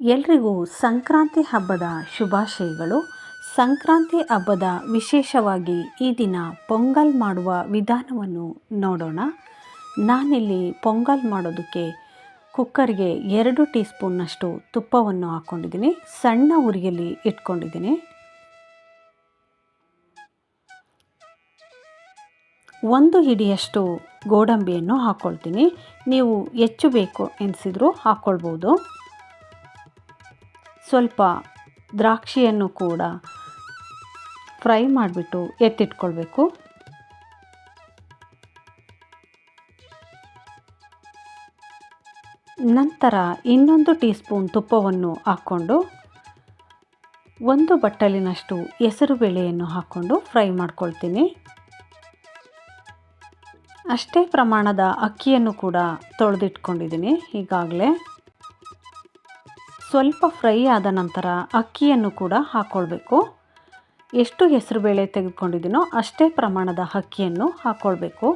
ಎಲ್ರಿಗೂ ಸಂಕ್ರಾಂತಿ ಹಬ್ಬದ ಶುಭಾಶಯಗಳು. ಸಂಕ್ರಾಂತಿ ಹಬ್ಬದ ವಿಶೇಷವಾಗಿ ಈ ದಿನ ಪೊಂಗಲ್ ಮಾಡುವ ವಿಧಾನವನ್ನು ನೋಡೋಣ. ನಾನಿಲ್ಲಿ ಪೊಂಗಲ್ ಮಾಡೋದಕ್ಕೆ ಕುಕ್ಕರ್ಗೆ ಎರಡು ಟೀ ಸ್ಪೂನ್ನಷ್ಟು ತುಪ್ಪವನ್ನು ಹಾಕ್ಕೊಂಡಿದ್ದೀನಿ. ಸಣ್ಣ ಉರಿಯಲ್ಲಿ ಇಟ್ಕೊಂಡಿದ್ದೀನಿ. ಒಂದು ಹಿಡಿಯಷ್ಟು ಗೋಡಂಬಿಯನ್ನು ಹಾಕ್ಕೊಳ್ತೀನಿ. ನೀವು ಹೆಚ್ಚು ಬೇಕು ಎನಿಸಿದರೂ ಹಾಕ್ಕೊಳ್ಬೋದು. ಸ್ವಲ್ಪ ದ್ರಾಕ್ಷಿಯನ್ನು ಕೂಡ ಫ್ರೈ ಮಾಡಿಬಿಟ್ಟು ಎತ್ತಿಟ್ಕೊಳ್ಬೇಕು. ನಂತರ ಇನ್ನೊಂದು ಟೀ ಸ್ಪೂನ್ ತುಪ್ಪವನ್ನು ಹಾಕ್ಕೊಂಡು ಒಂದು ಬಟ್ಟಲಿನಷ್ಟು ಹೆಸರು ಬೇಳೆಯನ್ನು ಹಾಕ್ಕೊಂಡು ಫ್ರೈ ಮಾಡ್ಕೊಳ್ತೀನಿ. ಅಷ್ಟೇ ಪ್ರಮಾಣದ ಅಕ್ಕಿಯನ್ನು ಕೂಡ ತೊಳೆದಿಟ್ಕೊಂಡಿದ್ದೀನಿ ಈಗಾಗಲೇ. ಸ್ವಲ್ಪ ಫ್ರೈ ಆದ ನಂತರ ಅಕ್ಕಿಯನ್ನು ಕೂಡ ಹಾಕ್ಕೊಳ್ಬೇಕು ಎಷ್ಟು ಹೆಸರುಬೇಳೆ ತೆಗೆದುಕೊಂಡಿದ್ದೀನೋ ಅಷ್ಟೇ ಪ್ರಮಾಣದ ಅಕ್ಕಿಯನ್ನು ಹಾಕ್ಕೊಳ್ಬೇಕು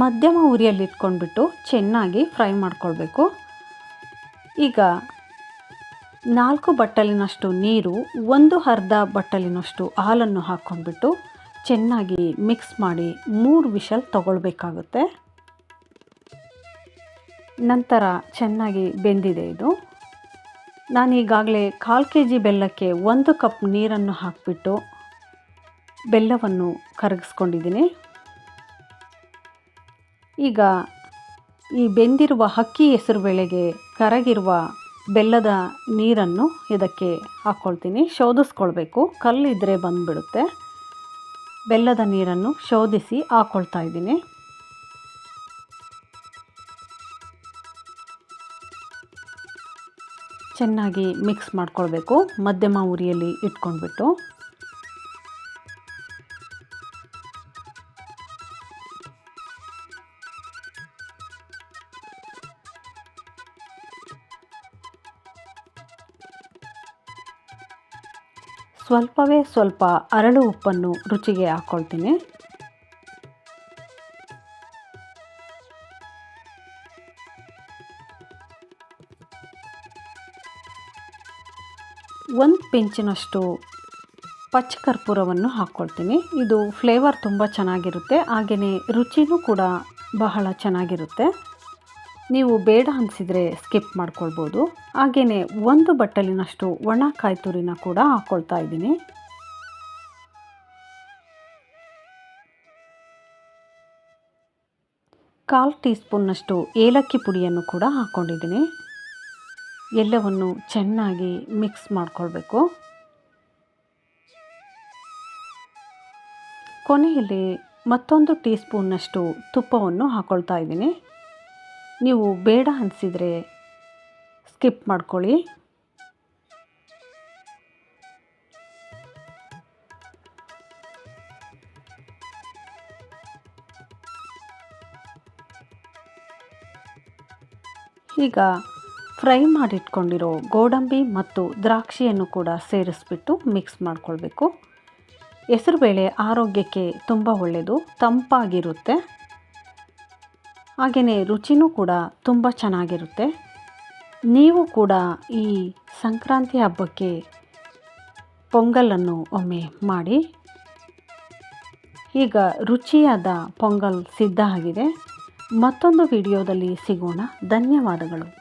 ಮಧ್ಯಮ ಉರಿಯಲ್ಲಿ ಇಟ್ಕೊಂಡ್ಬಿಟ್ಟು ಚೆನ್ನಾಗಿ ಫ್ರೈ ಮಾಡ್ಕೊಳ್ಬೇಕು. ಈಗ ನಾಲ್ಕು ಬಟ್ಟಲಿನಷ್ಟು ನೀರು, ಒಂದು ಅರ್ಧ ಬಟ್ಟಲಿನಷ್ಟು ಹಾಲನ್ನು ಹಾಕ್ಕೊಂಡ್ಬಿಟ್ಟು ಚೆನ್ನಾಗಿ ಮಿಕ್ಸ್ ಮಾಡಿ ಮೂರು ವಿಷಲ್ ತಗೊಳ್ಬೇಕಾಗುತ್ತೆ. ನಂತರ ಚೆನ್ನಾಗಿ ಬೆಂದಿದೆ ಇದು. ನಾನು ಈಗಾಗಲೇ ಕಾಲು ಕೆ ಜಿ ಬೆಲ್ಲಕ್ಕೆ ಒಂದು ಕಪ್ ನೀರನ್ನು ಹಾಕಿಬಿಟ್ಟು ಬೆಲ್ಲವನ್ನು ಕರಗಿಸ್ಕೊಂಡಿದ್ದೀನಿ. ಈಗ ಈ ಬೆಂದಿರುವ ಅಕ್ಕಿ ಹೆಸರುಬೇಳೆಗೆ ಕರಗಿರುವ ಬೆಲ್ಲದ ನೀರನ್ನು ಇದಕ್ಕೆ ಹಾಕ್ಕೊಳ್ತೀನಿ. ಶೋಧಿಸ್ಕೊಳ್ಬೇಕು. ಕಲ್ಲಿದ್ದರೆ ಬಂದುಬಿಡುತ್ತೆ. ಬೆಲ್ಲದ ನೀರನ್ನು ಶೋಧಿಸಿ ಹಾಕ್ಕೊಳ್ತಾ ಇದ್ದೀನಿ. ಚೆನ್ನಾಗಿ ಮಿಕ್ಸ್ ಮಾಡ್ಕೊಳ್ಬೇಕು. ಮಧ್ಯಮ ಉರಿಯಲ್ಲಿ ಇಟ್ಕೊಂಡ್ಬಿಟ್ಟು. ಸ್ವಲ್ಪವೇ ಸ್ವಲ್ಪ ಅರಳು ಉಪ್ಪನ್ನು ರುಚಿಗೆ ಹಾಕ್ಕೊಳ್ತೀನಿ ಒಂದು ಪಿಂಚಿನಷ್ಟು ಪಚ್ಚ ಕರ್ಪೂರವನ್ನು ಹಾಕ್ಕೊಳ್ತೀನಿ ಇದು ಫ್ಲೇವರ್ ತುಂಬ ಚೆನ್ನಾಗಿರುತ್ತೆ. ಹಾಗೆಯೇ ರುಚಿನೂ ಕೂಡ ಬಹಳ ಚೆನ್ನಾಗಿರುತ್ತೆ. ನೀವು ಬೇಡ ಅನಿಸಿದರೆ ಸ್ಕಿಪ್ ಮಾಡ್ಕೊಳ್ಬೋದು. ಹಾಗೆಯೇ ಒಂದು ಬಟ್ಟಲಿನಷ್ಟು ಒಣ ಕಾಯಿ ತುರಿನ ಕೂಡ ಹಾಕ್ಕೊಳ್ತಾ ಇದ್ದೀನಿ. ಕಾಲು ಟೀ ಸ್ಪೂನ್ನಷ್ಟು ಏಲಕ್ಕಿ ಪುಡಿಯನ್ನು ಕೂಡ ಹಾಕ್ಕೊಂಡಿದ್ದೀನಿ ಎಲ್ಲವನ್ನು ಚೆನ್ನಾಗಿ ಮಿಕ್ಸ್ ಮಾಡ್ಕೊಳ್ಬೇಕು. ಕೊನೆಯಲ್ಲಿ ಮತ್ತೊಂದು ಟೀ ಸ್ಪೂನ್ನಷ್ಟು ತುಪ್ಪವನ್ನು ಹಾಕ್ಕೊಳ್ತಾ ಇದ್ದೀನಿ. ನೀವು ಬೇಡ ಅನಿಸಿದರೆ ಸ್ಕಿಪ್ ಮಾಡ್ಕೊಳ್ಳಿ. ಈಗ ಫ್ರೈ ಮಾಡಿಟ್ಕೊಂಡಿರೋ ಗೋಡಂಬಿ ಮತ್ತು ದ್ರಾಕ್ಷಿಯನ್ನು ಕೂಡ ಸೇರಿಸ್ಬಿಟ್ಟು ಮಿಕ್ಸ್ ಮಾಡ್ಕೊಳ್ಬೇಕು. ಹೆಸರುಬೇಳೆ ಆರೋಗ್ಯಕ್ಕೆ ತುಂಬ ಒಳ್ಳೆಯದು ತಂಪಾಗಿರುತ್ತೆ. ಹಾಗೆಯೇ ರುಚಿನೂ ಕೂಡ ತುಂಬ ಚೆನ್ನಾಗಿರುತ್ತೆ. ನೀವು ಕೂಡ ಈ ಸಂಕ್ರಾಂತಿ ಹಬ್ಬಕ್ಕೆ ಪೊಂಗಲನ್ನು ಒಮ್ಮೆ ಮಾಡಿ. ಈಗ ರುಚಿಯಾದ ಪೊಂಗಲ್ ಸಿದ್ಧ ಆಗಿದೆ. ಮತ್ತೊಂದು ವಿಡಿಯೋದಲ್ಲಿ ಸಿಗೋಣ. ಧನ್ಯವಾದಗಳು.